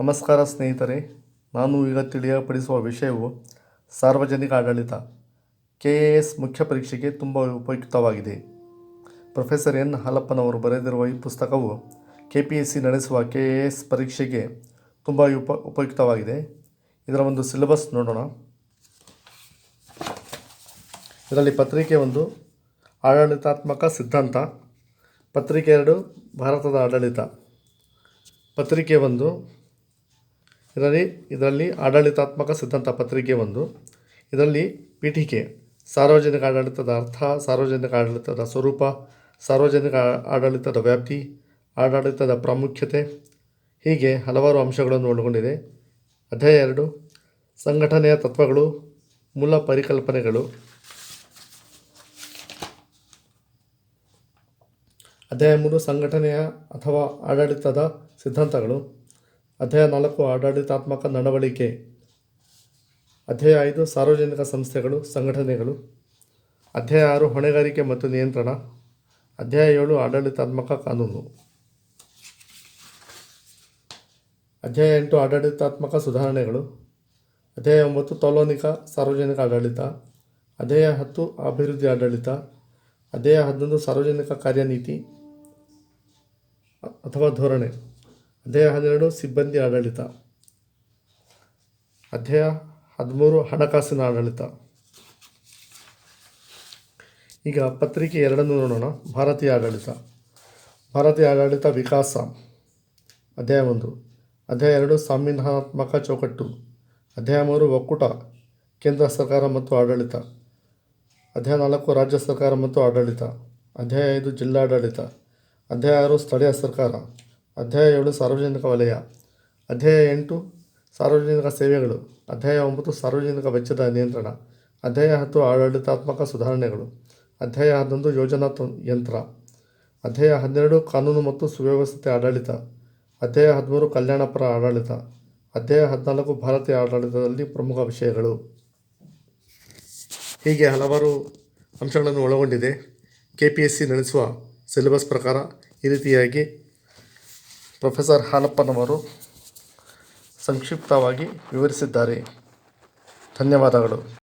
ನಮಸ್ಕಾರ ಸ್ನೇಹಿತರೆ, ನಾನು ಈಗ ತಿಳಿಯಪಡಿಸುವ ವಿಷಯವು ಸಾರ್ವಜನಿಕ ಆಡಳಿತ. ಕೆ ಎ ಎಸ್ ಮುಖ್ಯ ಪರೀಕ್ಷೆಗೆ ತುಂಬ ಉಪಯುಕ್ತವಾಗಿದೆ. Professor N. ಹಾಲಪ್ಪನವರು ಬರೆದಿರುವ ಈ ಪುಸ್ತಕವು ಕೆ ಪಿ ಎಸ್ ಸಿ ನಡೆಸುವ ಕೆ ಎ ಎಸ್ ಪರೀಕ್ಷೆಗೆ ತುಂಬ ಉಪ, ಉಪಯುಕ್ತವಾಗಿದೆ. ಇದರ ಒಂದು ಸಿಲೆಬಸ್ ನೋಡೋಣ. ಇದರಲ್ಲಿ ಪತ್ರಿಕೆ ಒಂದು, ಆಡಳಿತಾತ್ಮಕ ಸಿದ್ಧಾಂತ. ಪತ್ರಿಕೆ ಎರಡು, ಭಾರತದ ಆಡಳಿತ. ಪತ್ರಿಕೆ ಒಂದು ಇದರಲ್ಲಿ ಇದರಲ್ಲಿ ಆಡಳಿತಾತ್ಮಕ ಸಿದ್ಧಾಂತ ಪತ್ರಿಕೆ ಒಂದು. ಇದರಲ್ಲಿ ಪೀಠಿಕೆ, ಸಾರ್ವಜನಿಕ ಆಡಳಿತದ ಅರ್ಥ, ಸಾರ್ವಜನಿಕ ಆಡಳಿತದ ಸ್ವರೂಪ, ಸಾರ್ವಜನಿಕ ಆಡಳಿತದ ವ್ಯಾಪ್ತಿ, ಆಡಳಿತದ ಪ್ರಾಮುಖ್ಯತೆ. ಹೀಗೆ ಹಲವಾರು ಅಂಶಗಳನ್ನು ಒಳಗೊಂಡಿದೆ. ಅಧ್ಯಾಯ ಎರಡು, ಸಂಘಟನೆಯ ತತ್ವಗಳು, ಮೂಲ ಪರಿಕಲ್ಪನೆಗಳು. ಅಧ್ಯಾಯ ಮೂರು, ಸಂಘಟನೆಯ ಅಥವಾ ಆಡಳಿತದ ಸಿದ್ಧಾಂತಗಳು. ಅಧ್ಯಾಯ ನಾಲ್ಕು, ಆಡಳಿತಾತ್ಮಕ ನಡವಳಿಕೆ. ಅಧ್ಯಾಯ ಐದು, ಸಾರ್ವಜನಿಕ ಸಂಸ್ಥೆಗಳು, ಸಂಘಟನೆಗಳು. ಅಧ್ಯಾಯ ಆರು, ಹೊಣೆಗಾರಿಕೆ ಮತ್ತು ನಿಯಂತ್ರಣ. ಅಧ್ಯಾಯ ಏಳು, ಆಡಳಿತಾತ್ಮಕ ಕಾನೂನು. ಅಧ್ಯಾಯ ಎಂಟು, ಆಡಳಿತಾತ್ಮಕ ಸುಧಾರಣೆಗಳು. ಅಧ್ಯಾಯ ಒಂಬತ್ತು, ತೌಲನಿಕ, ಸಾರ್ವಜನಿಕ ಆಡಳಿತ. ಅಧ್ಯಾಯ ಹತ್ತು, ಅಭಿವೃದ್ಧಿ ಆಡಳಿತ. ಅಧ್ಯಾಯ ಹನ್ನೊಂದು, ಸಾರ್ವಜನಿಕ ಕಾರ್ಯನೀತಿ. ಅಥವಾ ಧೋರಣೆ. ಅಧ್ಯಾಯ ಹನ್ನೆರಡು, ಸಿಬ್ಬಂದಿ ಆಡಳಿತ. ಅಧ್ಯಾಯ ಹದಿಮೂರು, ಹಣಕಾಸಿನ ಆಡಳಿತ. ಈಗ ಪತ್ರಿಕೆ ಎರಡನ್ನು ನೋಡೋಣ. ಭಾರತೀಯ ಆಡಳಿತ. ಭಾರತೀಯ ಆಡಳಿತ ವಿಕಾಸ. ಅಧ್ಯಾಯ ಒಂದು. ಅಧ್ಯಾಯ ಎರಡು ಸಂವಿಧಾನಾತ್ಮಕ ಚೌಕಟ್ಟು. ಅಧ್ಯಾಯ ಮೂರು, ಒಕ್ಕೂಟ. ಕೇಂದ್ರ ಸರ್ಕಾರ ಮತ್ತು ಆಡಳಿತ. ಅಧ್ಯಾಯ ನಾಲ್ಕು, ರಾಜ್ಯ ಸರ್ಕಾರ ಮತ್ತು ಆಡಳಿತ. ಅಧ್ಯಾಯ ಐದು, ಜಿಲ್ಲಾಡಳಿತ. ಅಧ್ಯಾಯ ಆರು, ಸ್ಥಳೀಯ ಸರ್ಕಾರ. ಅಧ್ಯಾಯ ಏಳು, ಸಾರ್ವಜನಿಕ ವಲಯ. ಅಧ್ಯಾಯ ಎಂಟು, ಸಾರ್ವಜನಿಕ ಸೇವೆಗಳು. ಅಧ್ಯಾಯ ಒಂಬತ್ತು, ಸಾರ್ವಜನಿಕ ವೆಚ್ಚದ ನಿಯಂತ್ರಣ. ಅಧ್ಯಾಯ ಹತ್ತು, ಆಡಳಿತಾತ್ಮಕ ಸುಧಾರಣೆಗಳು. ಅಧ್ಯಾಯ ಹನ್ನೊಂದು, ಯೋಜನಾ ಯಂತ್ರ. ಅಧ್ಯಾಯ ಹನ್ನೆರಡು, ಕಾನೂನು ಮತ್ತು ಸುವ್ಯವಸ್ಥೆ ಆಡಳಿತ. ಅಧ್ಯಾಯ ಹದಿಮೂರು, ಕಲ್ಯಾಣಪರ ಆಡಳಿತ. ಅಧ್ಯಾಯ ಹದಿನಾಲ್ಕು, ಭಾರತೀಯ ಆಡಳಿತದಲ್ಲಿ ಪ್ರಮುಖ ವಿಷಯಗಳು. ಹೀಗೆ ಹಲವಾರು ಅಂಶಗಳನ್ನು ಒಳಗೊಂಡಿದೆ. ಕೆ ಪಿ ಎಸ್ ಸಿ ನಡೆಸುವ ಸಿಲೆಬಸ್ ಪ್ರಕಾರ ಈ ರೀತಿಯಾಗಿ ಪ್ರೊಫೆಸರ್ ಹಾಲಪ್ಪನವರು ಸಂಕ್ಷಿಪ್ತವಾಗಿ ವಿವರಿಸಿದ್ದಾರೆ. ಧನ್ಯವಾದಗಳು.